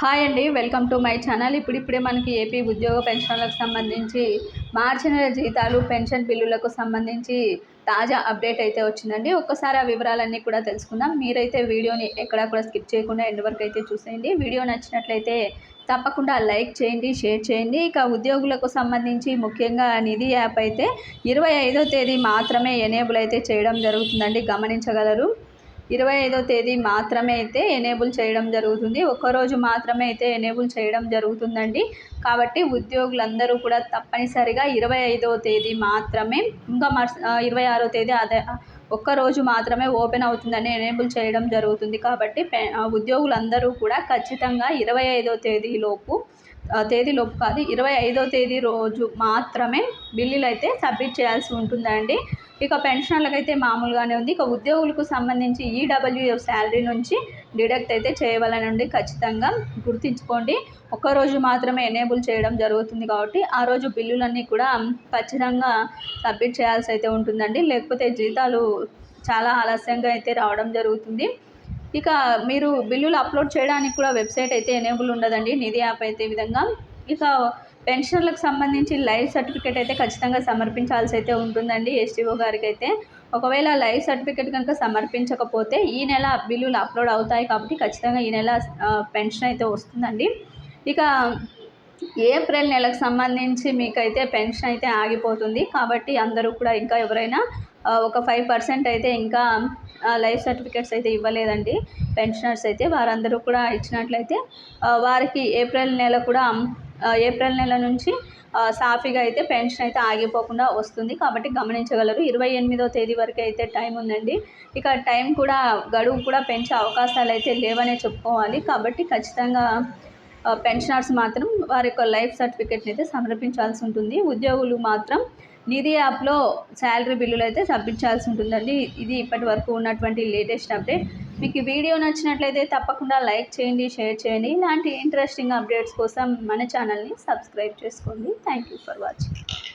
Hi అండి welcome to my channel. ఇప్పుడిప్పుడే మనకి ఏపీ ఉద్యోగ పెన్షన్లకు సంబంధించి మార్చి నెల జీతాలు పెన్షన్ బిల్లులకు సంబంధించి తాజా అప్డేట్ అయితే వచ్చిందండి. ఒక్కసారి ఆ వివరాలన్నీ కూడా తెలుసుకుందాం. మీరైతే వీడియోని ఎక్కడా కూడా స్కిప్ చేయకుండా ఎండ్ వరకు అయితే చూసేయండి. వీడియో నచ్చినట్లయితే తప్పకుండా లైక్ చేయండి షేర్ చేయండి. ఇక ఉద్యోగులకు సంబంధించి ముఖ్యంగా నిధి యాప్ అయితే ఇరవై ఐదో తేదీ మాత్రమే ఎనేబుల్ అయితే చేయడం జరుగుతుందండి. గమనించగలరు. ఇరవై ఐదో తేదీ మాత్రమే అయితే ఎనేబుల్ చేయడం జరుగుతుంది. ఒక్కరోజు మాత్రమే అయితే ఎనేబుల్ చేయడం జరుగుతుందండి. కాబట్టి ఉద్యోగులందరూ కూడా తప్పనిసరిగా ఇరవై ఐదో తేదీ మాత్రమే ఇంకా మర్స్ ఇరవై ఆరో తేదీ అదే ఒక్కరోజు మాత్రమే ఓపెన్ అవుతుందని ఎనేబుల్ చేయడం జరుగుతుంది. కాబట్టి ఉద్యోగులందరూ కూడా ఖచ్చితంగా ఇరవై ఐదో తేదీలోపు తేదీలోపు కాదు ఇరవై ఐదో తేదీ రోజు మాత్రమే బిల్లులు అయితే సబ్మిట్ చేయాల్సి ఉంటుందండి. ఇక పెన్షనర్లకు అయితే మామూలుగానే ఉంది. ఇక ఉద్యోగులకు సంబంధించి ఈడబ్ల్యూఎఫ్ శాలరీ నుంచి డిడక్ట్ అయితే చేయవాలనండి ఖచ్చితంగా. గుర్తించుకోండి ఒక్కరోజు మాత్రమే ఎనేబుల్ చేయడం జరుగుతుంది కాబట్టి ఆ రోజు బిల్లులన్నీ కూడా ఖచ్చితంగా సబ్మిట్ చేయాల్సి అయితే ఉంటుందండి. లేకపోతే జీతాలు చాలా ఆలస్యంగా అయితే రావడం జరుగుతుంది. ఇక మీరు బిల్లులు అప్లోడ్ చేయడానికి కూడా వెబ్సైట్ అయితే ఎనేబుల్ ఉండదండి. నిధి యాప్ అయితే ఈ విధంగా. ఇక పెన్షన్లకు సంబంధించి లైవ్ సర్టిఫికేట్ అయితే ఖచ్చితంగా సమర్పించాల్సి అయితే ఉంటుందండి ఎస్టీఓ గారికి అయితే ఒకవేళ లైవ్ సర్టిఫికేట్ కనుక సమర్పించకపోతే ఈ నెల బిల్లులు అప్లోడ్ అవుతాయి కాబట్టి ఖచ్చితంగా ఈ నెల పెన్షన్ అయితే వస్తుందండి. ఇక ఏప్రిల్ నెలకు సంబంధించి మీకైతే పెన్షన్ అయితే ఆగిపోతుంది కాబట్టి అందరూ కూడా ఇంకా ఎవరైనా ఒక ఫైవ్ పర్సెంట్ అయితే ఇంకా లైఫ్ సర్టిఫికేట్స్ అయితే ఇవ్వలేదండి. పెన్షనర్స్ అయితే వారందరూ కూడా ఇచ్చినట్లయితే వారికి ఏప్రిల్ నెల కూడా ఏప్రిల్ నెల నుంచి సాఫీగా అయితే పెన్షన్ అయితే ఆగిపోకుండా వస్తుంది. కాబట్టి గమనించగలరు. ఇరవై ఎనిమిదో తేదీ వరకు అయితే టైం ఉందండి. ఇక టైం కూడా గడువు కూడా పెంచే అవకాశాలు అయితే లేవనే చెప్పుకోవాలి. కాబట్టి ఖచ్చితంగా పెన్షనర్స్ మాత్రం వారి యొక్క లైఫ్ సర్టిఫికేట్ని అయితే సమర్పించాల్సి ఉంటుంది. ఉద్యోగులు మాత్రం నిధి యాప్లో శాలరీ బిల్లులు అయితే సబ్మిట్ ఉంటుందండి. ఇది ఇప్పటి వరకు ఉన్నటువంటి లేటెస్ట్ అప్డేట్. మీకు ఈ వీడియో నచ్చినట్లయితే తప్పకుండా లైక్ చేయండి షేర్ చేయండి. ఇలాంటి ఇంట్రెస్టింగ్ అప్డేట్స్ కోసం మన ఛానల్ని సబ్స్క్రైబ్ చేసుకోండి. Thank you for watching.